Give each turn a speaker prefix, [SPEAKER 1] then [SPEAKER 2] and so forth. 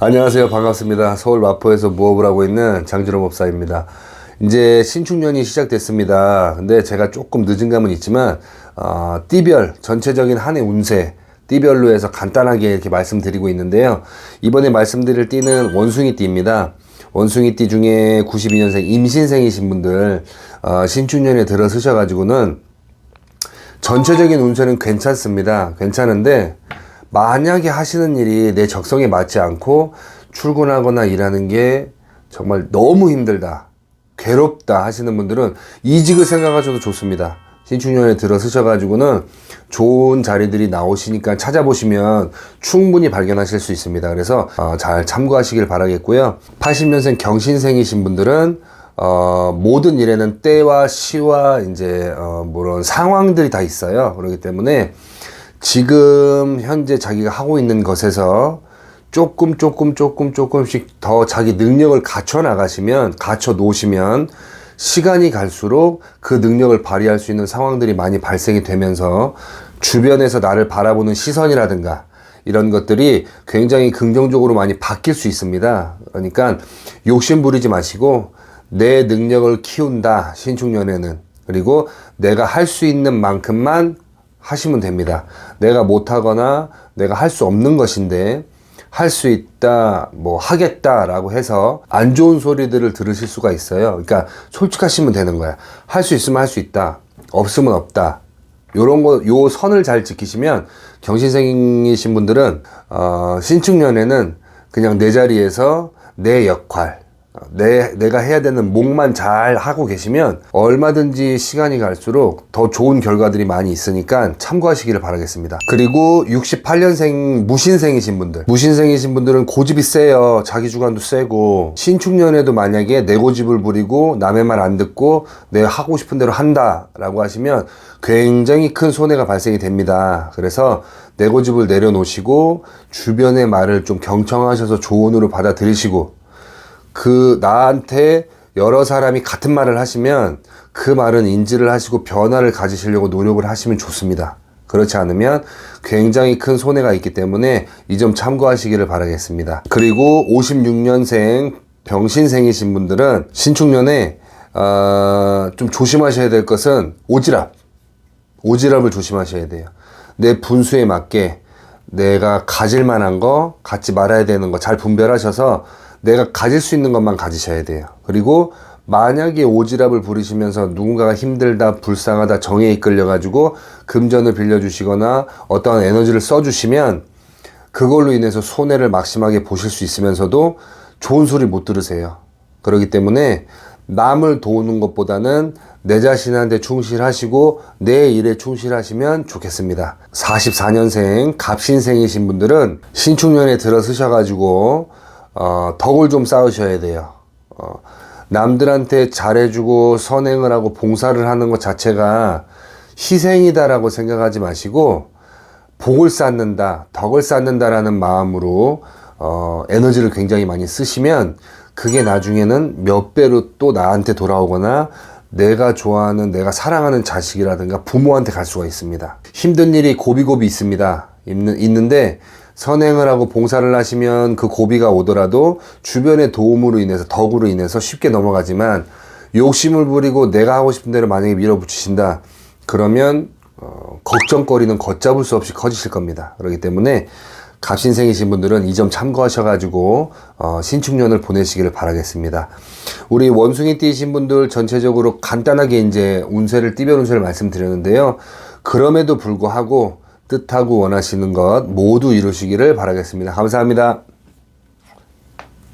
[SPEAKER 1] 안녕하세요. 반갑습니다. 서울 마포에서 무업을 하고 있는 장준호 법사입니다. 이제 신축년이 시작됐습니다. 근데 제가 조금 늦은 감은 있지만, 어, 띠별, 전체적인 한 해 운세, 띠별로 해서 간단하게 이렇게 말씀드리고 있는데요. 이번에 말씀드릴 띠는 원숭이 띠입니다. 원숭이 띠 중에 92년생 임신생이신 분들, 어, 신축년에 들어서셔가지고는 전체적인 운세는 괜찮습니다. 괜찮은데 만약에 하시는 일이 내 적성에 맞지 않고 출근하거나 일하는 게 정말 너무 힘들다, 괴롭다 하시는 분들은 이직을 생각하셔도 좋습니다. 신축년에 들어서셔가지고는 좋은 자리들이 나오시니까 찾아보시면 충분히 발견하실 수 있습니다. 그래서 어, 잘 참고하시길 바라겠고요. 80년생 경신생이신 분들은 어, 모든 일에는 때와 시와 이제 어, 뭐런 상황들이 다 있어요. 그렇기 때문에 지금 현재 자기가 하고 있는 것에서 조금 조금 조금 조금씩 더 자기 능력을 갖춰 나가시면 갖춰 놓으시면 시간이 갈수록 그 능력을 발휘할 수 있는 상황들이 많이 발생이 되면서 주변에서 나를 바라보는 시선이라든가 이런 것들이 굉장히 긍정적으로 많이 바뀔 수 있습니다. 그러니까 욕심 부리지 마시고 내 능력을 키운다 신축년에는 그리고 내가 할 수 있는 만큼만 하시면 됩니다. 내가 못하거나 내가 할 수 없는 것인데 할 수 있다, 뭐 하겠다라고 해서 안 좋은 소리들을 들으실 수가 있어요. 그러니까 솔직하시면 되는 거야. 할 수 있으면 할 수 있다. 없으면 없다. 요런 거, 요 선을 잘 지키시면 경신생이신 분들은, 어, 신축년에는 그냥 내 자리에서 내 역할, 내, 내가 해야 되는 목만 잘 하고 계시면 얼마든지 시간이 갈수록 더 좋은 결과들이 많이 있으니까 참고하시기를 바라겠습니다. 그리고 68년생 무신생이신 분들. 무신생이신 분들은 고집이 세요. 자기 주관도 세고 신축년에도 만약에 내 고집을 부리고 남의 말 안 듣고 내가 하고 싶은 대로 한다라고 하시면 굉장히 큰 손해가 발생이 됩니다. 그래서 내 고집을 내려놓으시고 주변의 말을 좀 경청하셔서 조언으로 받아들이시고 그 나한테 여러 사람이 같은 말을 하시면 그 말은 인지를 하시고 변화를 가지시려고 노력을 하시면 좋습니다. 그렇지 않으면 굉장히 큰 손해가 있기 때문에 이 점 참고하시기를 바라겠습니다. 그리고 56년생 병신생이신 분들은 신축년에 어, 좀 조심하셔야 될 것은 오지랖. 오지랖을 조심하셔야 돼요. 내 분수에 맞게 내가 가질 만한 거, 갖지 말아야 되는 거 잘 분별하셔서 내가 가질 수 있는 것만 가지셔야 돼요. 그리고 만약에 오지랖을 부리시면서 누군가가 힘들다, 불쌍하다, 정에 이끌려가지고 금전을 빌려주시거나 어떠한 에너지를 써주시면 그걸로 인해서 손해를 막심하게 보실 수 있으면서도 좋은 소리 못 들으세요. 그렇기 때문에 남을 도우는 것보다는 내 자신한테 충실하시고 내 일에 충실하시면 좋겠습니다. 44년생 갑신생이신 분들은 신축년에 들어서셔가지고 어, 덕을 좀 쌓으셔야 돼요. 어, 남들한테 잘해주고 선행을 하고 봉사를 하는 것 자체가 희생이다라고 생각하지 마시고 복을 쌓는다, 덕을 쌓는다라는 마음으로 어, 에너지를 굉장히 많이 쓰시면 그게 나중에는 몇 배로 또 나한테 돌아오거나 내가 좋아하는 내가 사랑하는 자식이라든가 부모한테 갈 수가 있습니다. 힘든 일이 고비고비 있습니다. 있는, 있는데 선행을 하고 봉사를 하시면 그 고비가 오더라도 주변의 도움으로 인해서 덕으로 인해서 쉽게 넘어가지만 욕심을 부리고 내가 하고 싶은 대로 만약에 밀어붙이신다 그러면 어, 걱정거리는 걷잡을 수 없이 커지실 겁니다. 그렇기 때문에 갑신생이신 분들은 이 점 참고하셔가지고 어, 신축년을 보내시기를 바라겠습니다. 우리 원숭이 띠신 분들 전체적으로 간단하게 이제 운세를 띠별 운세를 말씀드렸는데요. 그럼에도 불구하고 뜻하고 원하시는 것 모두 이루시기를 바라겠습니다. 감사합니다.